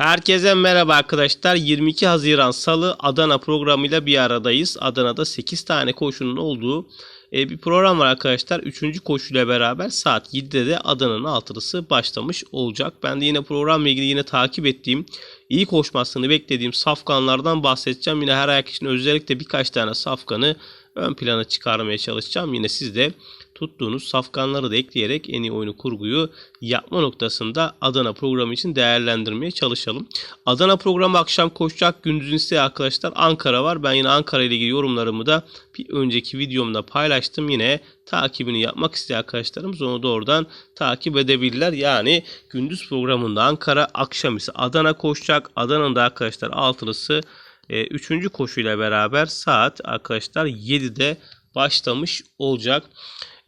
Herkese merhaba arkadaşlar. 22 Haziran Salı Adana programıyla bir aradayız. Adana'da 8 tane koşunun olduğu e, bir program var arkadaşlar. 3. koşuyla beraber saat 7'de de Adana'nın altılısı başlamış olacak. Ben de yine programla ilgili yine takip ettiğim, iyi koşmasını beklediğim safkanlardan bahsedeceğim. Yine her ayak için özellikle birkaç tane safkanı ön plana çıkarmaya çalışacağım. Yine siz de tuttuğunuz safkanları da ekleyerek en iyi oyunu kurguyu yapma noktasında Adana programı için değerlendirmeye çalışalım. Adana programı akşam koşacak. Gündüzün ise arkadaşlar Ankara var. Ben yine Ankara ile ilgili yorumlarımı da bir önceki videomda paylaştım. Yine takibini yapmak isteyen arkadaşlarımız onu da oradan takip edebilirler. Yani gündüz programında Ankara, akşam ise Adana koşacak. Adana'nın da arkadaşlar altılısı 3. E, koşuyla beraber saat arkadaşlar 7'de başlamış olacak.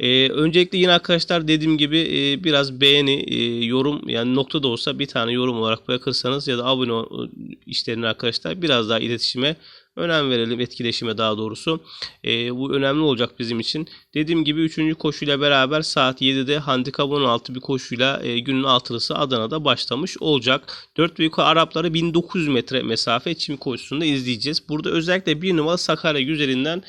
Ee, öncelikle yine arkadaşlar dediğim gibi e, biraz beğeni, e, yorum yani nokta da olsa bir tane yorum olarak bırakırsanız ya da abone ol, işlerine arkadaşlar biraz daha iletişime önem verelim etkileşime daha doğrusu. E, bu önemli olacak bizim için. Dediğim gibi 3. koşuyla beraber saat 7'de handikap 16 bir koşuyla e, günün altılısı Adana'da başlamış olacak. 4 büyük Arapları 1900 metre mesafe çim koşusunda izleyeceğiz. Burada özellikle bir numara Sakarya güzelinden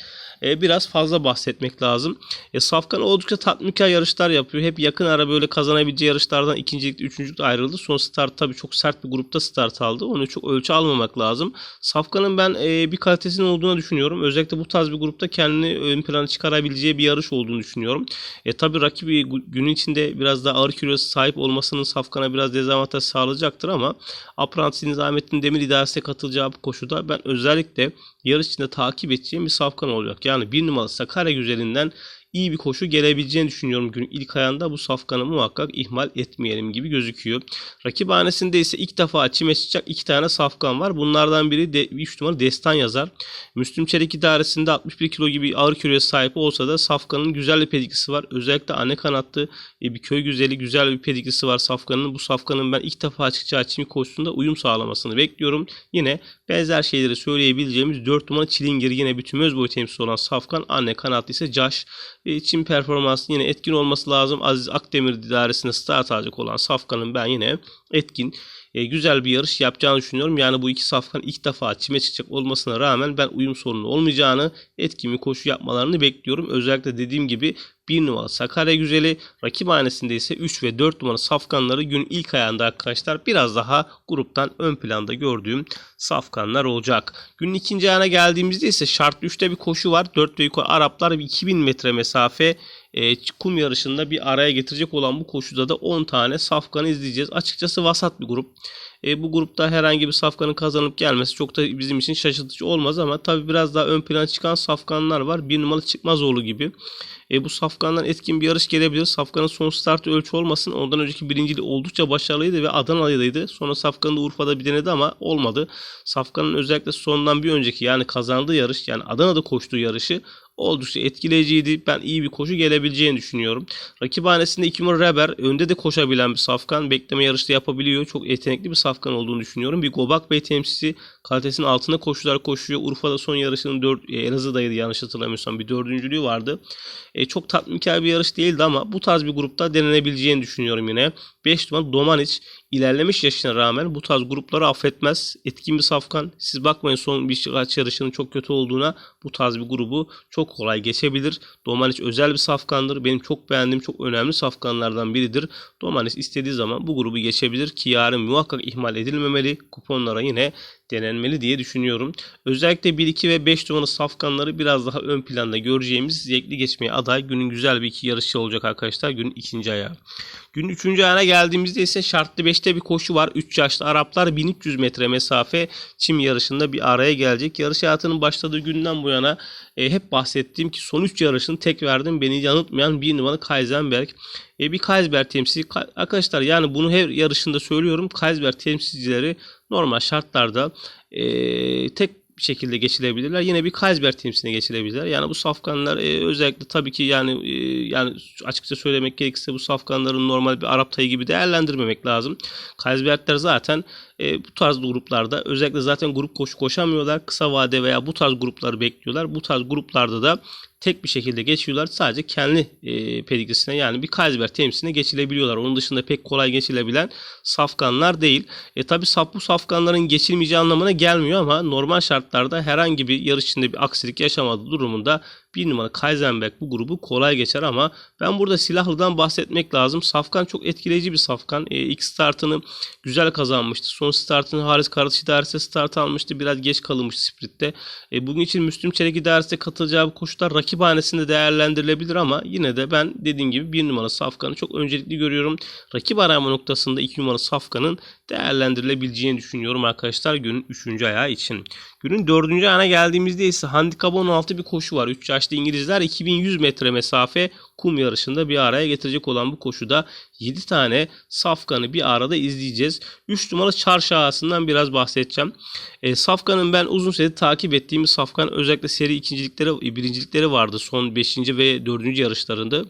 e, biraz fazla bahsetmek lazım. E, Safkan oldukça tatminkar yarışlar yapıyor. Hep yakın ara böyle kazanabileceği yarışlardan ikincilikte, üçüncülükte ayrıldı. Son start tabii çok sert bir grupta start aldı. Onu çok ölçü almamak lazım. Safkan'ın ben e, bir kalitesinin olduğunu düşünüyorum. Özellikle bu tarz bir grupta kendini ön plana çıkarabileceği bir yarış olduğunu düşünüyorum. E, tabii rakibi günün içinde biraz daha ağır kilosu sahip olmasının Safkan'a biraz dezavantaj sağlayacaktır ama Apprentice Nizamettin Demir idaresine katılacağı bu koşuda ben özellikle yarış içinde takip edeceğim bir Safkan olacak. Yani bir numaralı Sakarya güzelinden iyi bir koşu gelebileceğini düşünüyorum günün ilk ayında. Bu safkanı muhakkak ihmal etmeyelim gibi gözüküyor. Rakiphanesinde ise ilk defa çime çıkacak iki tane safkan var. Bunlardan biri de 3 numara Destan yazar. Müslüm Çelik idaresinde 61 kilo gibi ağır kiloya sahip olsa da safkanın güzel bir pedigrisi var. Özellikle anne kanatlı e, bir köy güzeli güzel bir pedigrisi var safkanın. Bu safkanın ben ilk defa çıkacağı çim koşusunda uyum sağlamasını bekliyorum. Yine benzer şeyleri söyleyebileceğimiz 4 numara Çilingir yine bir tümöz boyu temsil olan safkan. Anne kanatlı ise Caş Çin performansı yine etkin olması lazım. Aziz Akdemir idaresinde start alacak olan Safkan'ın ben yine etkin e, güzel bir yarış yapacağını düşünüyorum. Yani bu iki safkan ilk defa çime çıkacak olmasına rağmen ben uyum sorunu olmayacağını, etkin bir koşu yapmalarını bekliyorum. Özellikle dediğim gibi 1 numara Sakarya Güzeli, rakip hanesinde ise 3 ve 4 numara safkanları gün ilk ayağında arkadaşlar biraz daha gruptan ön planda gördüğüm safkanlar olacak. Günün ikinci ayağına geldiğimizde ise şartlı 3'te bir koşu var. 4 ve yukarı Araplar bir 2000 metre mesafe e, kum yarışında bir araya getirecek olan bu koşuda da 10 tane safkanı izleyeceğiz. Açıkçası vasat bir grup. E, bu grupta herhangi bir safkanın kazanıp gelmesi çok da bizim için şaşırtıcı olmaz ama tabi biraz daha ön plana çıkan safkanlar var. Bir numaralı Çıkmazoğlu gibi. E, bu safkandan etkin bir yarış gelebilir. Safkanın son startı ölçü olmasın. Ondan önceki birinciliği oldukça başarılıydı ve Adanalıydı. Sonra Safkan'ı da Urfa'da bir denedi ama olmadı. Safkan'ın özellikle sondan bir önceki yani kazandığı yarış yani Adana'da koştuğu yarışı oldukça etkileyiciydi. Ben iyi bir koşu gelebileceğini düşünüyorum. Rakiphanesinde 2 numara Reber önde de koşabilen bir safkan. Bekleme yarışta yapabiliyor. Çok yetenekli bir safkan olduğunu düşünüyorum. Bir Gobak Bey temsilcisi kalitesinin altında koşular koşuyor. Urfa'da son yarışının 4 e, Elazığ'daydı yanlış hatırlamıyorsam bir dördüncülüğü vardı. E, çok tatminkar bir yarış değildi ama bu tarz bir grupta denenebileceğini düşünüyorum yine. 5 numara Domanic ilerlemiş yaşına rağmen bu tarz grupları affetmez. Etkin bir safkan. Siz bakmayın son bir yarışının çok kötü olduğuna bu tarz bir grubu çok kolay geçebilir. Domanic özel bir safkandır. Benim çok beğendiğim çok önemli safkanlardan biridir. Domanic istediği zaman bu grubu geçebilir ki yarın muhakkak ihmal edilmemeli. Kuponlara yine denenmeli diye düşünüyorum. Özellikle 1, 2 ve 5 numaralı safkanları biraz daha ön planda göreceğimiz zevkli geçmeye aday günün güzel bir iki yarışı olacak arkadaşlar. Günün ikinci ayağı. Günün üçüncü ayağına geldiğimizde ise şartlı 5'te bir koşu var. 3 yaşlı Araplar 1300 metre mesafe çim yarışında bir araya gelecek. Yarış hayatının başladığı günden bu yana e, hep bahsettiğim ki son 3 yarışını tek verdim. Beni yanıltmayan bir numaralı Kaisenberg. E, bir Kaisberg temsilci. Arkadaşlar yani bunu her yarışında söylüyorum. Kaisberg temsilcileri normal şartlarda e, tek şekilde geçilebilirler. Yine bir Kaisberg temsiline geçilebilirler. Yani bu safkanlar e, özellikle tabii ki yani e, yani açıkça söylemek gerekirse bu safkanların normal bir Arap tayı gibi değerlendirmemek lazım. Kaisbergler zaten e, bu tarz gruplarda özellikle zaten grup koşu koşamıyorlar. Kısa vade veya bu tarz grupları bekliyorlar. Bu tarz gruplarda da tek bir şekilde geçiyorlar. Sadece kendi e, pedigrisine yani bir Kaysberg temsiline geçilebiliyorlar. Onun dışında pek kolay geçilebilen safkanlar değil. E tabi saf, bu safkanların geçilmeyeceği anlamına gelmiyor ama normal şartlarda herhangi bir yarış içinde bir aksilik yaşamadığı durumunda bir numara Kaizenberg bu grubu kolay geçer ama ben burada silahlıdan bahsetmek lazım. Safkan çok etkileyici bir safkan. E, ilk startını güzel kazanmıştı. Son startını Haris Karaç idaresi start almıştı. Biraz geç kalınmıştı spritte. E, bugün için Müslüm Çelik idaresinde katılacağı bu koşular rakip hanesinde değerlendirilebilir ama yine de ben dediğim gibi bir numara Safkan'ı çok öncelikli görüyorum. Rakip arama noktasında iki numara Safkan'ın değerlendirilebileceğini düşünüyorum arkadaşlar günün 3. ayağı için. Günün 4. ayağına geldiğimizde ise handikap 16 bir koşu var. 3 yaşlı İngilizler 2100 metre mesafe kum yarışında bir araya getirecek olan bu koşuda 7 tane safkanı bir arada izleyeceğiz. 3 numaralı çarşı ağasından biraz bahsedeceğim. E, safkanın ben uzun süredir takip ettiğim safkan özellikle seri ikincilikleri, birincilikleri vardı son 5. ve 4. yarışlarında.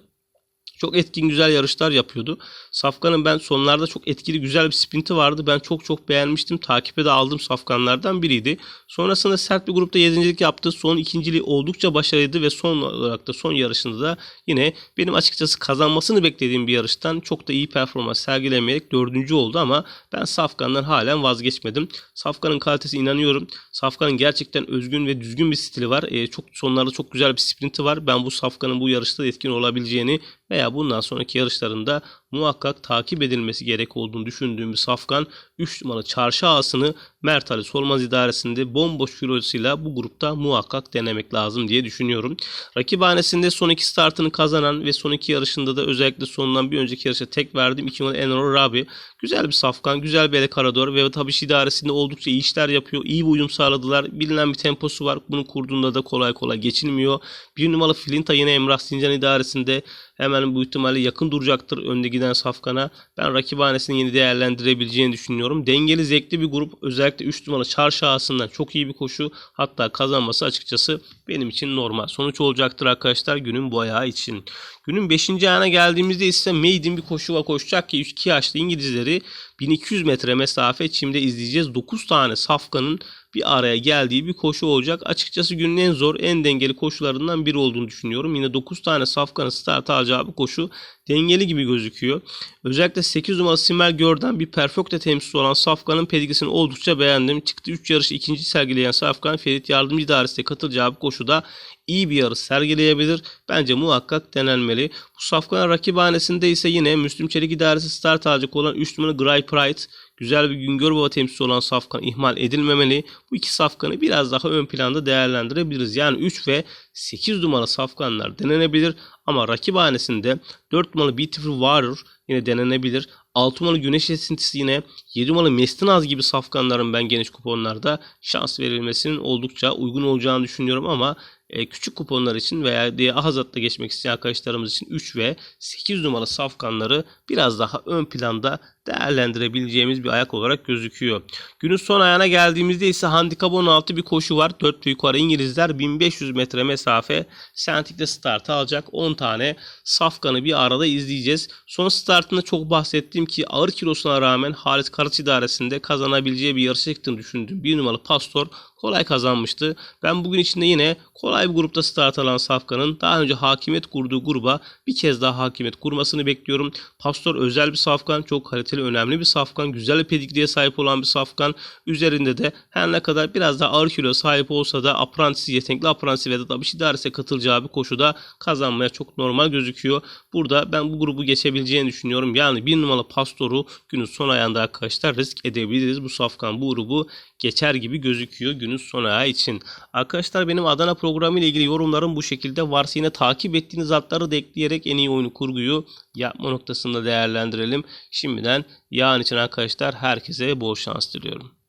Çok etkin güzel yarışlar yapıyordu. Safkan'ın ben sonlarda çok etkili güzel bir sprinti vardı. Ben çok çok beğenmiştim. Takipe de aldığım Safkanlardan biriydi. Sonrasında sert bir grupta yedincilik yaptı. Son ikinciliği oldukça başarılıydı ve son olarak da son yarışında da yine benim açıkçası kazanmasını beklediğim bir yarıştan çok da iyi performans sergilemeyerek dördüncü oldu ama ben Safkan'dan halen vazgeçmedim. Safkan'ın kalitesi inanıyorum. Safkan'ın gerçekten özgün ve düzgün bir stili var. E, çok sonlarda çok güzel bir sprinti var. Ben bu Safkan'ın bu yarışta etkin olabileceğini veya bundan sonraki yarışlarında muhakkak takip edilmesi gerek olduğunu düşündüğüm bir safkan 3 numaralı çarşı ağasını Mert Ali Solmaz idaresinde bomboş kilosuyla bu grupta muhakkak denemek lazım diye düşünüyorum. Rakibhanesinde son iki startını kazanan ve son iki yarışında da özellikle sonundan bir önceki yarışa tek verdiğim 2 numaralı Enor Rabi. Güzel bir safkan, güzel bir Karador ve tabii idaresinde oldukça iyi işler yapıyor. İyi bir uyum sağladılar. Bilinen bir temposu var. Bunu kurduğunda da kolay kolay geçilmiyor. Bir numaralı Flinta yine Emrah Sincan idaresinde hemen bu ihtimalle yakın duracaktır önde giden Safkan'a. Ben rakibhanesini yeni değerlendirebileceğini düşünüyorum. Dengeli zevkli bir grup. Özellikle 3 numaralı çarşı ağasından çok iyi bir koşu. Hatta kazanması açıkçası benim için normal. Sonuç olacaktır arkadaşlar günün bu ayağı için. Günün 5. ayağına geldiğimizde ise maiden bir koşu var koşacak ki 2 yaşlı İngilizleri 1200 metre mesafe çimde izleyeceğiz. 9 tane safkanın bir araya geldiği bir koşu olacak. Açıkçası günün en zor, en dengeli koşularından biri olduğunu düşünüyorum. Yine 9 tane safkanın start alacağı bir koşu dengeli gibi gözüküyor. Özellikle 8 numaralı Simel Gör'den bir perfecte temsilcisi olan Safkan'ın pedigrisini oldukça beğendim. Çıktı 3 yarışı ikinci sergileyen Safkan Ferit Yardımcı İdaresi'ne katılacağı bir koşuda iyi bir yarış sergileyebilir. Bence muhakkak denenmeli. Bu Safkan rakibhanesinde ise yine Müslüm Çelik İdaresi start alacak olan 3 numaralı Gray Pride güzel bir Güngör Baba temsilcisi olan safkan ihmal edilmemeli. Bu iki safkanı biraz daha ön planda değerlendirebiliriz. Yani 3 ve 8 numaralı safkanlar denenebilir ama rakibhanesinde 4 numaralı Beautiful Warrior yine denenebilir. 6 numaralı Güneş Esintisi yine 7 numaralı Mestinaz gibi safkanların ben geniş kuponlarda şans verilmesinin oldukça uygun olacağını düşünüyorum ama e, küçük kuponlar için veya diye Ahazat'ta geçmek isteyen arkadaşlarımız için 3 ve 8 numaralı safkanları biraz daha ön planda değerlendirebileceğimiz bir ayak olarak gözüküyor. Günün son ayağına geldiğimizde ise handikap 16 bir koşu var. 4 yukarı İngilizler 1500 metre mesafe Sentik'te start alacak. 10 tane safkanı bir arada izleyeceğiz. Son startında çok bahsettiğim ki ağır kilosuna rağmen Halit Karaç idaresinde kazanabileceği bir yarış çıktığını düşündüğüm bir numaralı Pastor kolay kazanmıştı. Ben bugün içinde yine kolay bir grupta start alan Safkan'ın daha önce hakimiyet kurduğu gruba bir kez daha hakimiyet kurmasını bekliyorum. Pastor özel bir Safkan, çok kaliteli, önemli bir Safkan, güzel bir pedigriye sahip olan bir Safkan. Üzerinde de her ne kadar biraz daha ağır kilo sahip olsa da aprantisi, yetenekli aprantisi ve da bir şey idaresi katılacağı bir koşuda kazanmaya çok normal gözüküyor. Burada ben bu grubu geçebileceğini düşünüyorum. Yani bir numaralı Pastor'u günün son ayağında arkadaşlar risk edebiliriz. Bu Safkan bu grubu geçer gibi gözüküyor günün son için. Arkadaşlar benim Adana programı ile ilgili yorumlarım bu şekilde. Varsa yine takip ettiğiniz atları da ekleyerek en iyi oyunu kurguyu yapma noktasında değerlendirelim. Şimdiden yarın için arkadaşlar herkese bol şans diliyorum.